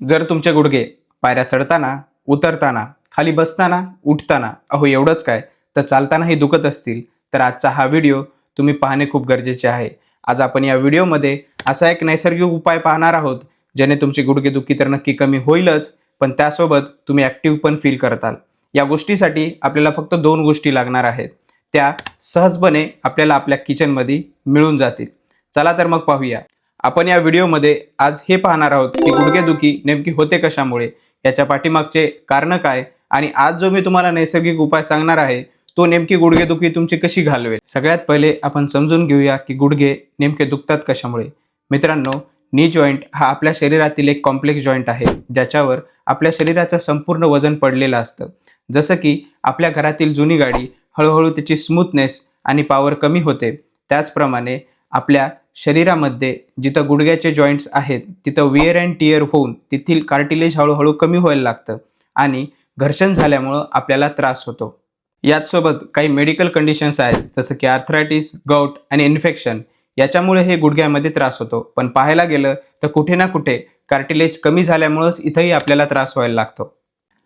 जर तुमचे गुडघे पायऱ्या चढताना उतरताना खाली बसताना उठताना अहो एवढंच काय तर चालतानाही दुखत असतील तर आजचा हा व्हिडिओ तुम्ही पाहणे खूप गरजेचे आहे. आज आपण या व्हिडिओमध्ये असा एक नैसर्गिक उपाय पाहणार आहोत ज्याने तुमची गुडघेदुखी तर नक्की कमी होईलच पण त्यासोबत तुम्ही ॲक्टिव्ह पण फील करताल. या गोष्टीसाठी आपल्याला फक्त दोन गोष्टी लागणार आहेत. त्या सहजपणे आपल्याला आपल्या किचनमध्ये मिळून जातील. चला तर मग पाहूया. आपण या व्हिडिओमध्ये आज हे पाहणार आहोत की गुडघेदुखी नेमकी होते कशामुळे याच्या पाठीमागचे कारण काय आणि आज जो मी तुम्हाला नैसर्गिक उपाय सांगणार आहे तो नेमकी गुडघेदुखी तुमची कशी घालवेल? सगळ्यात पहिले आपण समजून घेऊया की गुडघे नेमके दुखतात कशामुळे. मित्रांनो नी जॉईंट हा आपल्या शरीरातील एक कॉम्प्लेक्स जॉईंट आहे ज्याच्यावर आपल्या शरीराचं संपूर्ण वजन पडलेलं असतं. जसं की आपल्या घरातील जुनी गाडी हळूहळू त्याची स्मूथनेस आणि पॉवर कमी होते. त्याचप्रमाणे आपल्या शरीरामध्ये जिथं गुडघ्याचे जॉईंट्स आहेत तिथं विअर अँड टिअर होऊन तेथील कार्टिलेज हळूहळू कमी व्हायला लागतं आणि घर्षण झाल्यामुळं आपल्याला त्रास होतो. याचसोबत काही मेडिकल कंडिशन्स आहेत जसं की आर्थरायटिस गौट आणि इन्फेक्शन याच्यामुळे हे गुडघ्यामध्ये त्रास होतो. पण पाहायला गेलं तर कुठे ना कुठे कार्टिलेज कमी झाल्यामुळंच इथंही आपल्याला त्रास व्हायला लागतो.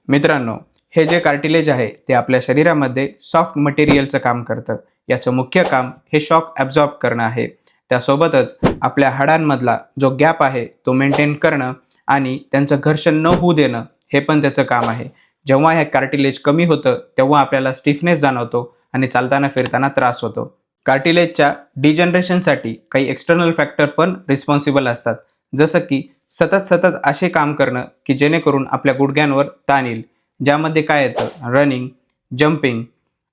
मित्रांनो हे जे कार्टिलेज आहे ते आपल्या शरीरामध्ये सॉफ्ट मटेरियलचं काम करतं. याचं मुख्य काम हे शॉक ॲब्झॉर्ब करणं आहे. त्यासोबतच आपल्या हाडांमधला जो गॅप आहे तो मेंटेन करणं आणि त्यांचं घर्षण न होऊ देणं हे पण त्याचं काम आहे. जेव्हा हे कार्टिलेज कमी होतं तेव्हा आपल्याला स्टिफनेस जाणवतो आणि चालताना फिरताना त्रास होतो. कार्टिलेजच्या डिजनरेशनसाठी काही एक्सटर्नल फॅक्टर पण रिस्पॉन्सिबल असतात. जसं की सतत सतत असे काम करणं की जेणेकरून आपल्या गुडघ्यांवर ताण येईल. ज्यामध्ये काय येतं? रनिंग जम्पिंग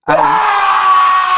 आणि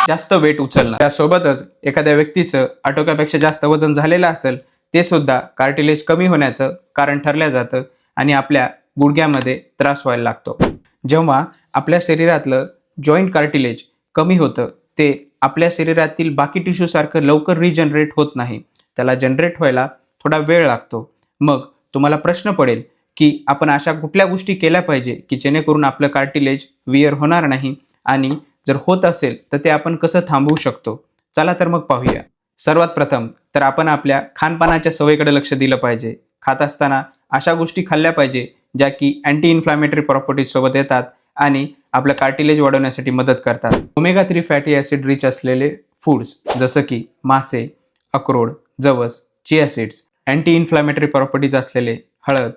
जास्त वेट उचलणं त्यासोबतच एखाद्या व्यक्तीचं आटोक्यापेक्षा जास्त वजन झालेलं असेल ते सुद्धा कार्टिलेज कमी होण्याचं कारण ठरलं जातं आणि आपल्या गुडघ्यामध्ये त्रास व्हायला लागतो. जेव्हा आपल्या शरीरातलं जॉईंट कार्टिलेज कमी होतं ते आपल्या शरीरातील बाकी टिश्यूसारखं लवकर रिजनरेट होत नाही. त्याला जनरेट व्हायला थोडा वेळ लागतो. मग तुम्हाला प्रश्न पडेल की आपण अशा कुठल्या गोष्टी केल्या पाहिजे की जेणेकरून आपलं कार्टिलेज विअर होणार नाही आणि जर होत असेल तर ते आपण कसं थांबवू शकतो? चला तर मग पाहूया. सर्वात प्रथम तर आपण आपल्या खानपानाच्या सवयीकडे लक्ष दिलं पाहिजे. खात असताना अशा गोष्टी खाल्ल्या पाहिजे ज्या की अँटी इन्फ्लॅमेटरी प्रॉपर्टीज सोबत येतात आणि आपलं कार्टिलेज वाढवण्यासाठी मदत करतात. Omega three fatty acid rich असलेले फूड्स जसं की मासे अक्रोड जवस chia seeds anti inflammatory properties असलेले हळद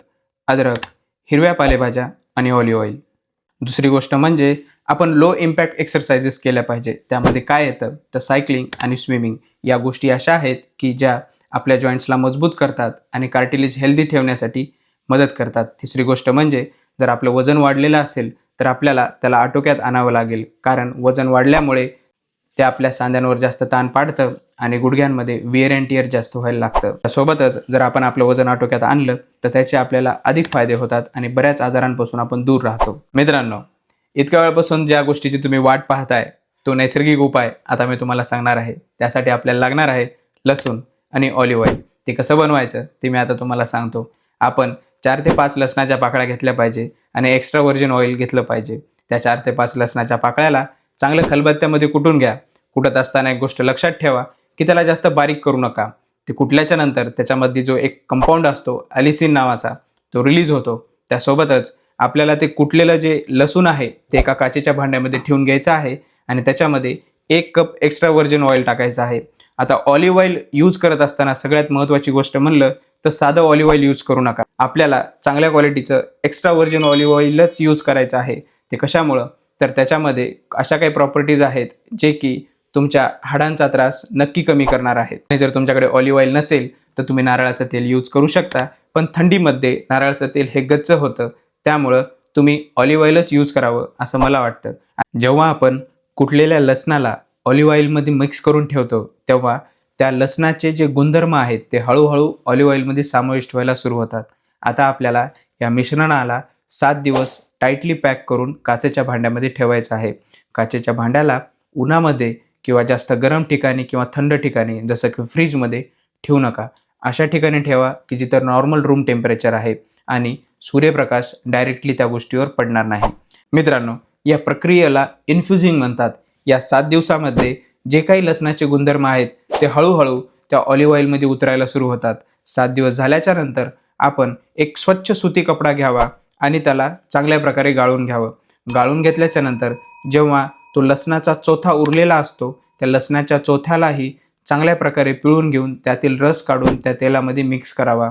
अद्रक हिरव्या पालेभाज्या आणि ऑलिव्ह ऑइल दुसरी गोष्ट म्हणजे आपण लो इम्पॅक्ट एक्सरसाइजेस केल्या पाहिजे. त्यामध्ये काय येतं? तर सायकलिंग आणि स्विमिंग या गोष्टी अशा आहेत की ज्या आपल्या जॉईंट्सला मजबूत करतात आणि कार्टिलेज हेल्दी ठेवण्यासाठी मदत करतात. तिसरी गोष्ट म्हणजे जर आपलं वजन वाढलेलं असेल तर आपल्याला त्याला आटोक्यात आणावं लागेल. कारण वजन वाढल्यामुळे ते आपल्या सांध्यांवर जास्त ताण पाडतं आणि गुडघ्यांमध्ये विअर अँड टिअर जास्त व्हायला लागतं. त्यासोबतच जर आपण आपलं वजन आटोक्यात आणलं तर त्याचे आपल्याला अधिक फायदे होतात आणि बऱ्याच आजारांपासून आपण दूर राहतो. मित्रांनो इतक्या वेळापासून ज्या गोष्टीची तुम्ही वाट पाहताय तो नैसर्गिक उपाय आता मी तुम्हाला सांगणार आहे. त्यासाठी आपल्याला लागणार आहे लसूण आणि ऑलिव्ह ऑइल ते कसं बनवायचं ते मी आता तुम्हाला सांगतो. आपण चार ते पाच लसणाच्या पाकळ्या घेतल्या पाहिजे आणि एक्स्ट्रा व्हर्जिन ऑइल घेतलं पाहिजे. त्या चार ते पाच लसणाच्या पाकळ्याला चांगलं खलबत्त्यामध्ये कुटून घ्या? कुटत असताना एक गोष्ट लक्षात ठेवा की त्याला जास्त बारीक करू नका. ते कुटल्याच्या नंतर? त्याच्यामध्ये जो एक कंपाऊंड असतो ॲलिसिन नावाचा तो रिलीज होतो. त्यासोबतच आपल्याला ते कुटलेलं जे लसूण आहे ते एका काचेच्या भांड्यामध्ये ठेवून घ्यायचं आहे आणि त्याच्यामध्ये एक कप एक्स्ट्रा व्हर्जिन ऑइल टाकायचं आहे. आता ऑलिव्ह ऑइल यूज करत असताना सगळ्यात महत्त्वाची गोष्ट म्हणलं तर साधं ऑलिव्ह ऑइल यूज करू नका. आपल्याला चांगल्या क्वालिटीचं एक्स्ट्रा व्हर्जिन ऑलिव्ह ऑइलच यूज करायचं आहे. ते कशामुळं? तर त्याच्यामध्ये अशा काही प्रॉपर्टीज आहेत जे की तुमच्या हाडांचा त्रास नक्की कमी करणार आहेत. आणि जर तुमच्याकडे ऑलिव्ह ऑइल नसेल तर तुम्ही नारळाचं तेल यूज करू शकता. पण थंडीमध्ये नारळाचं तेल हे गच्च होतं. त्यामुळं तुम्ही ऑलिव्ह ऑइलच यूज करावं असं मला वाटतं. जेव्हा आपण कुठलेल्या लसणाला ऑलिव्ह ऑइलमध्ये मिक्स करून ठेवतो तेव्हा त्या लसणाचे जे गुणधर्म आहेत ते हळूहळू ऑलिव्ह ऑइलमध्ये समाविष्ट व्हायला सुरू होतात. आता आपल्याला या मिश्रणाला सात दिवस टाईटली पॅक करून काचेच्या भांड्यामध्ये ठेवायचं आहे. काचेच्या भांड्याला उन्हामध्ये किंवा जास्त गरम ठिकाणी किंवा थंड ठिकाणी जसं की फ्रीजमध्ये ठेवू नका. अशा ठिकाणी ठेवा की जिथं नॉर्मल रूम टेम्परेचर आहे आणि सूर्यप्रकाश डायरेक्टली त्या गोष्टीवर पडणार नाही. मित्रांनो या प्रक्रियेला इन्फ्युजिंग म्हणतात. या सात दिवसामध्ये जे काही लसणाचे गुणधर्म आहेत ते हळूहळू त्या ऑलिव्ह ऑइलमध्ये उतरायला सुरू होतात. सात दिवस झाल्याच्यानंतर आपण एक स्वच्छ सुती कपडा घ्यावा. आणि त्याला चांगल्या प्रकारे गाळून घ्यावं. गाळून घेतल्याच्या नंतर जेव्हा तो लसणाचा चोथा उरलेला असतो त्या लसणाच्या चोथ्यालाही चांगल्या प्रकारे पिळून घेऊन त्यातील रस काढून त्या तेलामध्ये मिक्स करावा.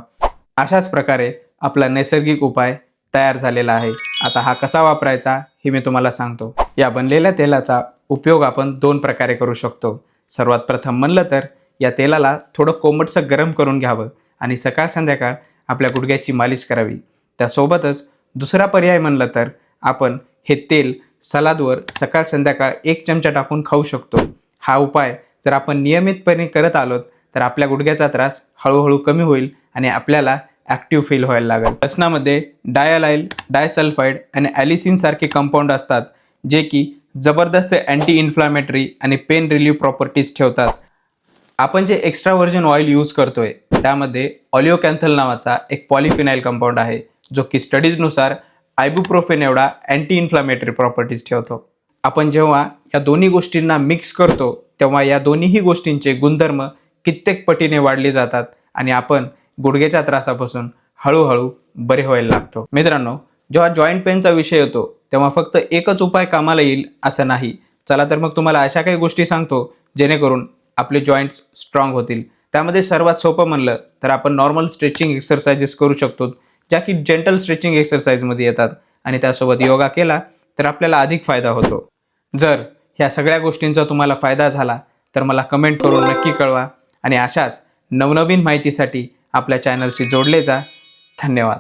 अशाच प्रकारे आपला नैसर्गिक उपाय तयार झालेला आहे. आता हा कसा वापरायचा हे मी तुम्हाला सांगतो. या बनलेल्या तेलाचा उपयोग आपण दोन प्रकारे करू शकतो. सर्वात प्रथम म्हणलं तर या तेलाला थोडं कोमटसं गरम करून घ्यावं आणि सकाळ संध्याकाळ आपल्या गुडघ्याची मालिश करावी. त्यासोबतच दुसरा पर्याय म्हणलं तर आपण हे तेल सलादवर सकाळ संध्याकाळ एक चमचा टाकून खाऊ शकतो. हा उपाय जर आपण नियमितपणे करत आलोत तर आपल्या गुडघ्याचा त्रास हळूहळू कमी होईल आणि आपल्याला ॲक्टिव्ह फील व्हायला लागेल. लसणामध्ये डायलाईल डायसल्फाईड आणि ॲलिसिन सारखे कंपाऊंड असतात जे की जबरदस्त अँटी इन्फ्लामेटरी आणि पेन रिलीफ प्रॉपर्टीज ठेवतात. आपण जे एक्स्ट्रा व्हर्जन ऑइल यूज करतोय त्यामध्ये ऑलिओकॅन्थल नावाचा एक पॉलिफिनाईल कंपाऊंड आहे. जो की स्टडीजनुसार आयबुप्रोफेन एवढा अँटी इन्फ्लामेटरी प्रॉपर्टीज ठेवतो. आपण जेव्हा या दोन्ही गोष्टींना मिक्स करतो तेव्हा या दोन्हीही गोष्टींचे गुणधर्म कित्येक पटीने वाढले जातात आणि आपण गुडघ्याच्या त्रासापासून हळूहळू बरे व्हायला लागतो. मित्रांनो जेव्हा जॉईंट पेनचा विषय येतो तेव्हा फक्त एकच उपाय कामाला येईल असं नाही. चला तर मग तुम्हाला अशा काही गोष्टी सांगतो जेणेकरून आपले जॉईंट्स स्ट्रॉंग होतील. त्यामध्ये सर्वात सोपं म्हणलं तर आपण नॉर्मल स्ट्रेचिंग एक्सरसाइजेस करू शकतो. ज्या की जेंटल स्ट्रेचिंग एक्सरसाइजमध्ये येतात आणि त्यासोबत योगा केला तर आपल्याला अधिक फायदा होतो. जर ह्या सगळ्या गोष्टींचा तुम्हाला फायदा झाला तर मला कमेंट करून नक्की कळवा आणि अशाच नवनवीन माहितीसाठी आपल्या चॅनलशी जोडले जा. धन्यवाद.